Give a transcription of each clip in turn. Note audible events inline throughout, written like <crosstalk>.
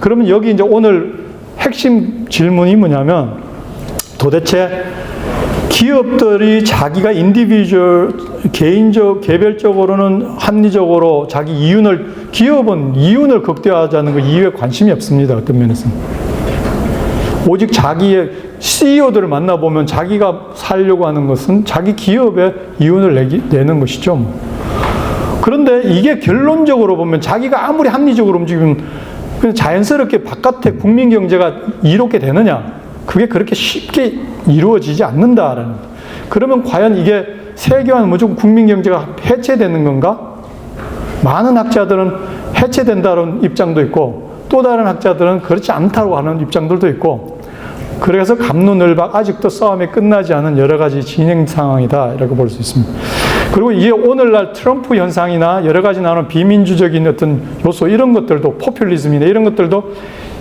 그러면 여기 이제 오늘 핵심 질문이 뭐냐면 도대체 기업들이 자기가 인디비주얼 개인적 개별적으로는 합리적으로 자기 이윤을 기업은 이윤을 극대화하자는 거 이유에 관심이 없습니다. 어떤 면에서는 오직 자기의 CEO들을 만나보면 자기가 살려고 하는 것은 자기 기업의 이윤을 내기, 내는 것이죠. 뭐. 그런데 이게 결론적으로 보면 자기가 아무리 합리적으로 움직이면 자연스럽게 바깥에 국민 경제가 이롭게 되느냐? 그게 그렇게 쉽게 이루어지지 않는다라는. 그러면 과연 이게 세계화는 무조건 국민 경제가 해체되는 건가? 많은 학자들은 해체된다는 입장도 있고 또 다른 학자들은 그렇지 않다고 하는 입장들도 있고 그래서 감론을박 아직도 싸움이 끝나지 않은 여러 가지 진행 상황이다라고 볼수 있습니다. 그리고 이게 오늘날 트럼프 현상이나 여러 가지 나오는 비민주적인 어떤 요소 이런 것들도 포퓰리즘이나 이런 것들도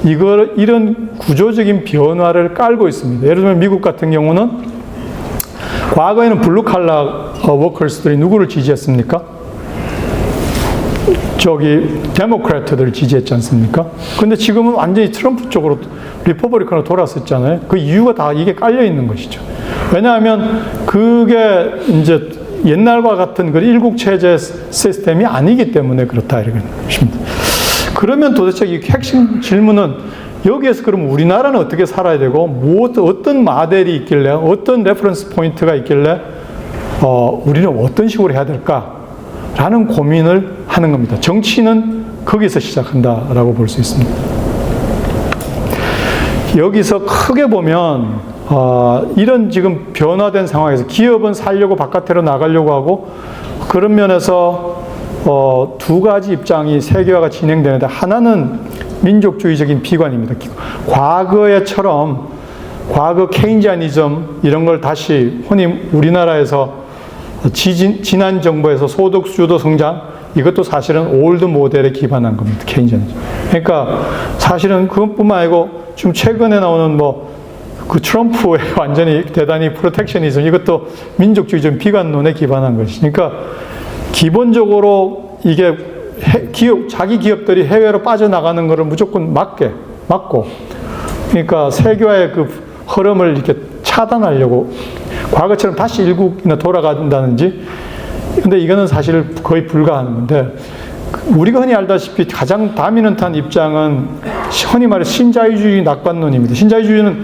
이걸 이런 구조적인 변화를 깔고 있습니다. 예를 들면 미국 같은 경우는 과거에는 블루 칼라 워커스들이 누구를 지지했습니까? 저기 데모크래트들을 지지했지 않습니까? 근데 지금은 완전히 트럼프 쪽으로 리퍼블리칸으로 돌아섰잖아요. 그 이유가 다 이게 깔려 있는 것이죠. 왜냐하면 그게 이제 옛날과 같은 그 일국 체제 시스템이 아니기 때문에 그렇다 이런 것입니다. 그러면 도대체 이 핵심 질문은 여기에서 그럼 우리나라는 어떻게 살아야 되고 무엇 어떤 모델이 있길래 어떤 레퍼런스 포인트가 있길래 어, 우리는 어떤 식으로 해야 될까 라는 고민을 하는 겁니다. 정치는 거기서 시작한다라고 볼 수 있습니다. 여기서 크게 보면 어, 이런 지금 변화된 상황에서 기업은 살려고 바깥으로 나가려고 하고 그런 면에서 어, 두 가지 입장이 세계화가 진행되는데 하나는 민족주의적인 비관입니다. 과거에처럼 과거 케인지아니즘 이런 걸 다시 흔히 우리나라에서 지진, 지난 정부에서 소득 주도 성장 이것도 사실은 올드 모델에 기반한 겁니다. 케인지아니즘. 그러니까 사실은 그것뿐만 아니고 지금 최근에 나오는 뭐 그 트럼프의 <laughs> 완전히 대단히 프로텍셔니즘 이것도 민족주의적 비관론에 기반한 것이니까 그러니까 기본적으로 이게 기업 자기 기업들이 해외로 빠져나가는 것을 무조건 막게 막고 그러니까 세계화의 그 흐름을 이렇게 차단하려고 과거처럼 다시 일국이나 돌아간다든지 근데 이거는 사실 거의 불가하는 건데 우리가 흔히 알다시피 가장 다미넌트한 입장은 흔히 말해 신자유주의 낙관론입니다. 신자유주의는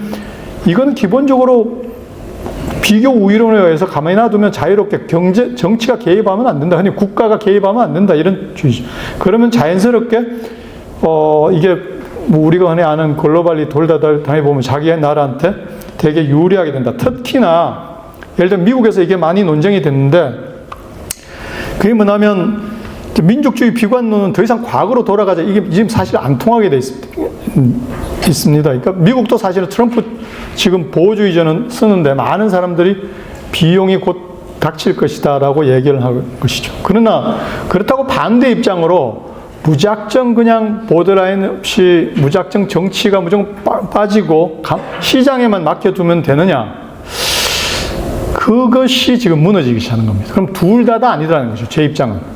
이거는 기본적으로 비교 우위론에 의해서 가만히 놔두면 자유롭게 경제, 정치가 개입하면 안 된다. 흔히 국가가 개입하면 안 된다. 이런 주의죠. 그러면 자연스럽게, 어, 이게 뭐 우리가 흔히 아는 글로벌리 돌다달 당해 보면 자기 나라한테 되게 유리하게 된다. 특히나, 예를 들면 미국에서 이게 많이 논쟁이 됐는데, 그게 뭐냐면, 민족주의 비관론은 더 이상 과거로 돌아가자. 이게 지금 사실 안 통하게 돼 있습니다. 있습니다. 그러니까 미국도 사실은 트럼프 지금 보호주의자는 쓰는데 많은 사람들이 비용이 곧 닥칠 것이다라고 얘기를 할 것이죠. 그러나 그렇다고 반대 입장으로 무작정 그냥 보드라인 없이 무작정 정치가 무조건 빠지고 시장에만 맡겨두면 되느냐? 그것이 지금 무너지기 시작하는 겁니다. 그럼 둘 다다 아니라는 거죠. 제 입장은.